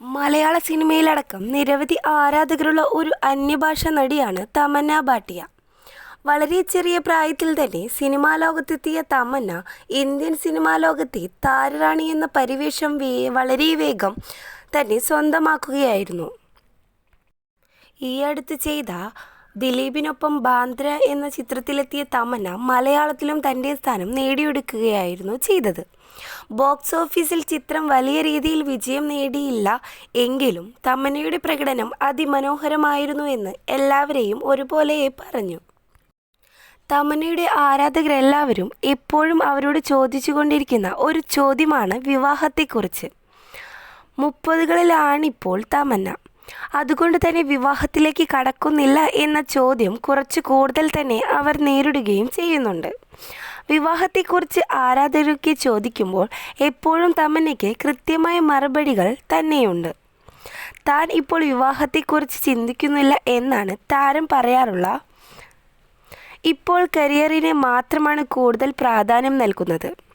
മലയാള സിനിമയിലടക്കം നിരവധി ആരാധകരുള്ള ഒരു അന്യഭാഷ നടിയാണ് തമന്ന ഭാട്ടിയ. വളരെ ചെറിയ പ്രായത്തിൽ തന്നെ സിനിമാ ലോകത്തെത്തിയ തമന്ന ഇന്ത്യൻ സിനിമാ ലോകത്തെ താരറാണി എന്ന പരിവേഷം വളരെ വേഗം തന്നെ സ്വന്തമാക്കുകയായിരുന്നു. ഈ അടുത്ത് ചെയ്ത ദിലീപിനൊപ്പം ബാന്ദ്ര എന്ന ചിത്രത്തിലെത്തിയ തമന്ന മലയാളത്തിലും തന്റെ സ്ഥാനം നേടിയെടുക്കുകയായിരുന്നു ചെയ്തത്. ബോക്സ് ഓഫീസിൽ ചിത്രം വലിയ രീതിയിൽ വിജയം നേടിയില്ല എങ്കിലും തമന്നയുടെ പ്രകടനം അതിമനോഹരമായിരുന്നു എന്ന് എല്ലാവരെയും ഒരുപോലെ പറഞ്ഞു. തമന്നയുടെ ആരാധകരെല്ലാവരും എപ്പോഴും അവരോട് ചോദിച്ചുകൊണ്ടിരിക്കുന്ന ഒരു ചോദ്യമാണ് വിവാഹത്തെക്കുറിച്ച്. മുപ്പതുകളിലാണിപ്പോൾ തമന്ന. അതുകൊണ്ട് തന്നെ വിവാഹത്തിലേക്ക് കടക്കുന്നില്ല എന്ന ചോദ്യം കുറച്ച് കൂടുതൽ തന്നെ അവർ നേരിടുകയും ചെയ്യുന്നുണ്ട്. വിവാഹത്തെക്കുറിച്ച് ആരാധകർക്ക് ചോദിക്കുമ്പോൾ എപ്പോഴും തമന്നയ്ക്ക് കൃത്യമായ മറുപടികൾ തന്നെയുണ്ട്. താൻ ഇപ്പോൾ വിവാഹത്തെക്കുറിച്ച് ചിന്തിക്കുന്നില്ല എന്നാണ് താരം പറയാറുള്ള. ഇപ്പോൾ കരിയറിനെ മാത്രമാണ് കൂടുതൽ പ്രാധാന്യം നൽകുന്നത്.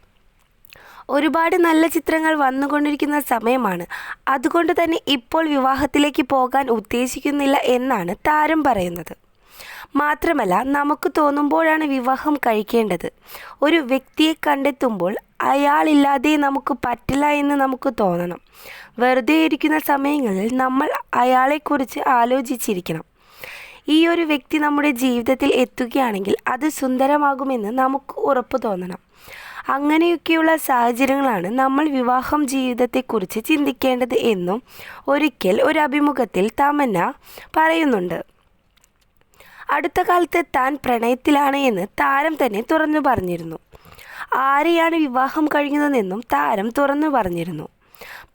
ഒരുപാട് നല്ല ചിത്രങ്ങൾ വന്നുകൊണ്ടിരിക്കുന്ന സമയമാണ്. അതുകൊണ്ട് തന്നെ ഇപ്പോൾ വിവാഹത്തിലേക്ക് പോകാൻ ഉദ്ദേശിക്കുന്നില്ല എന്നാണ് താരം പറയുന്നത്. മാത്രമല്ല നമുക്ക് തോന്നുമ്പോഴാണ് വിവാഹം കഴിക്കേണ്ടത്. ഒരു വ്യക്തിയെ കണ്ടെത്തുമ്പോൾ അയാളില്ലാതെ നമുക്ക് പറ്റില്ല എന്ന് നമുക്ക് തോന്നണം. വെറുതെ ഇരിക്കുന്ന സമയങ്ങളിൽ നമ്മൾ അയാളെക്കുറിച്ച് ആലോചിച്ചിരിക്കണം. ഈ ഒരു വ്യക്തി നമ്മുടെ ജീവിതത്തിൽ എത്തുകയാണെങ്കിൽ അത് സുന്ദരമാകുമെന്ന് നമുക്ക് ഉറപ്പ് തോന്നണം. അങ്ങനെയൊക്കെയുള്ള സാഹചര്യങ്ങളാണ് നമ്മൾ വിവാഹം ജീവിതത്തെക്കുറിച്ച് ചിന്തിക്കേണ്ടത് എന്നും ഒരിക്കൽ ഒരു അഭിമുഖത്തിൽ തമന്ന പറയുന്നുണ്ട്. അടുത്ത കാലത്ത് താൻ പ്രണയത്തിലാണ് എന്ന് താരം തന്നെ തുറന്നു പറഞ്ഞിരുന്നു. ആരെയാണ് വിവാഹം കഴിഞ്ഞതെന്നും താരം തുറന്നു പറഞ്ഞിരുന്നു.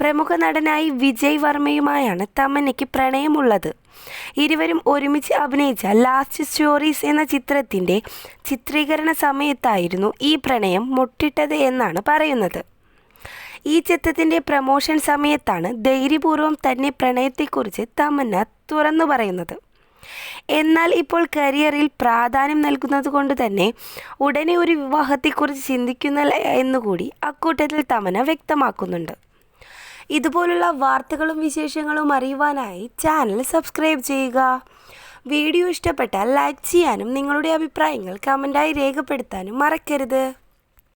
പ്രമുഖ നടനായി വിജയ് വർമ്മയുമായാണ് തമന്നയ്ക്ക് പ്രണയമുള്ളത്. ഇരുവരും ഒരുമിച്ച് അഭിനയിച്ച ലാസ്റ്റ് സ്റ്റോറീസ് എന്ന ചിത്രത്തിന്റെ ചിത്രീകരണ സമയത്തായിരുന്നു ഈ പ്രണയം മുട്ടിട്ടത് എന്നാണ് പറയുന്നത്. ഈ ചിത്രത്തിന്റെ പ്രമോഷൻ സമയത്താണ് ധൈര്യപൂർവം തന്നെ പ്രണയത്തെക്കുറിച്ച് തമന്ന തുറന്നു പറയുന്നത്. എന്നാൽ ഇപ്പോൾ കരിയറിൽ പ്രാധാന്യം നൽകുന്നത് കൊണ്ട് തന്നെ ഉടനെ ഒരു വിവാഹത്തെക്കുറിച്ച് ചിന്തിക്കുന്നില്ല എന്നുകൂടി അക്കൂട്ടത്തിൽ തമന വ്യക്തമാക്കുന്നുണ്ട്. ഇതുപോലുള്ള വാർത്തകളും വിശേഷങ്ങളും അറിയുവാനായി ചാനൽ സബ്സ്ക്രൈബ് ചെയ്യുക. വീഡിയോ ഇഷ്ടപ്പെട്ടാൽ ലൈക്ക് ചെയ്യാനും നിങ്ങളുടെ അഭിപ്രായങ്ങൾ കമന്റായി രേഖപ്പെടുത്താനും മറക്കരുത്.